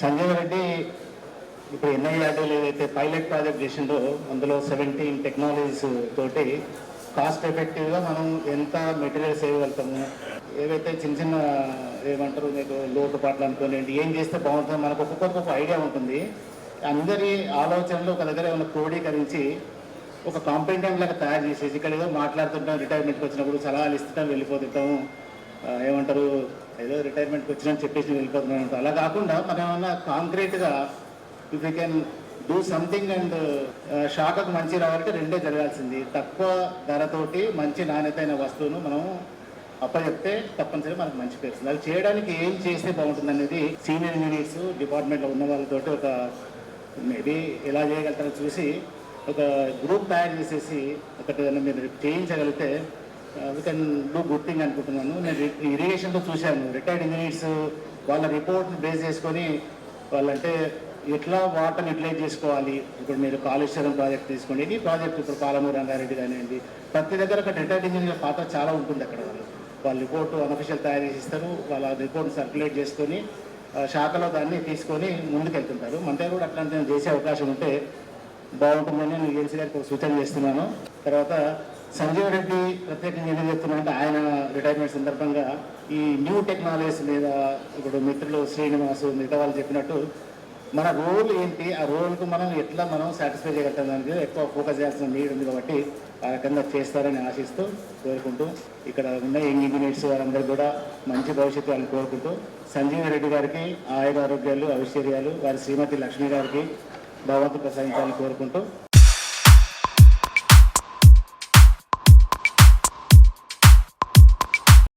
సంజయ్ రెడ్డి ఇప్పుడు ఎన్ఐఆర్డీలు ఏదైతే pilot project చేసిందో అందులో సెవెంటీన్ టెక్నాలజీస్ తోటి కాస్ట్ ఎఫెక్టివ్గా మనం ఎంత మెటీరియల్స్ వెళ్తాము ఏవైతే చిన్న చిన్న ఏమంటారు మీకు లోటు పాటలు అనుకోలేండి ఏం చేస్తే బాగుంటుందో మనకు ఒక్కొక్క ఒక ఐడియా ఉంటుంది. అందరి ఆలోచనలు ఒక దగ్గర ఏమైనా క్రోడీకరించి ఒక కాంపిటెంట్ లాగా తయారు చేసేసి ఇక్కడ ఏదో మాట్లాడుతుంటాం రిటైర్మెంట్కి వచ్చినప్పుడు సలహాలు ఇస్తుంటాం వెళ్ళిపోతుంటాము ఏమంటారు ఏదో రిటైర్మెంట్కి వచ్చినా చెప్పేసి వెళ్ళిపోతున్నాను అలా కాకుండా మనం ఏమన్నా కాంక్రీట్గా if you can do something and షాక్కి మంచి రావాలంటే రెండే జరగాల్సింది. తక్కువ ధరతోటి మంచి నాణ్యత అయిన వస్తువును మనం అప్పచెప్తే తప్పనిసరి మనకు మంచి పేరు అది చేయడానికి ఏం చేస్తే బాగుంటుంది అనేది సీనియర్ ఇంజనీర్స్ డిపార్ట్మెంట్లో ఉన్న వాళ్ళతోటి ఒక మేబీ ఎలా చేయగలుగుతారో చూసి ఒక గ్రూప్ తయారు చేసేసి ఒకటి మీరు చేయించగలిగితే we can do good thing అనుకుంటున్నాను నేను ఇరిగేషన్లో చూశాను. రిటైర్డ్ ఇంజనీర్స్ వాళ్ళ రిపోర్ట్ బేస్ చేసుకొని వాళ్ళంటే ఎట్లా వాటర్ యూటిలైజ్ చేసుకోవాలి? ఇప్పుడు మీరు కాళేశ్వరం ప్రాజెక్ట్ తీసుకోండి. ఈ ప్రాజెక్ట్ ఇప్పుడు పాలమూరు రంగారెడ్డి కానివ్వండి. ప్రతి దగ్గర ఒక రిటైర్డ్ ఇంజనీర్ పాత్ర చాలా ఉంటుంది అక్కడ వాళ్ళు. వాళ్ళ రిపోర్ట్ అనఫిషియల్ తయారు చేసి ఇస్తారు. వాళ్ళ రిపోర్ట్ సర్క్యులేట్ చేసుకొని శాఖలో దాన్ని తీసుకొని ముందుకెళ్తుంటారు. మన దగ్గర కూడా అట్లాంటి చేసే అవకాశం ఉంటే బాగుంటుందని నేను ఏసీ గారికి ఒక సూచన చేస్తున్నాను. తర్వాత సంజీవ్ రెడ్డి ప్రత్యేకంగా ఎందుకు చెప్తున్నారంటే ఆయన రిటైర్మెంట్ సందర్భంగా ఈ న్యూ టెక్నాలజీస్ మీద ఇప్పుడు మిత్రులు శ్రీనివాసు మిగతా వాళ్ళు చెప్పినట్టు మన రోల్ ఏంటి? ఆ రోల్కు మనం ఎట్లా మనం సాటిస్ఫై చేయగలుగుతాం? దానికి ఎక్కువ ఫోకస్ చేయాల్సిన నీడ్ ఉంది కాబట్టి ఆ రకంగా చేస్తారని ఆశిస్తూ కోరుకుంటూ ఇక్కడ ఉన్న యంగ్ ఇంజనీర్స్ వారందరూ కూడా మంచి భవిష్యత్తు వాళ్ళని కోరుకుంటూ సంజీవ రెడ్డి గారికి ఆయుర ఆరోగ్యాలు ఐశ్వర్యాలు వారి శ్రీమతి లక్ష్మి గారికి భగవంతు ప్రసాదించాలని కోరుకుంటూ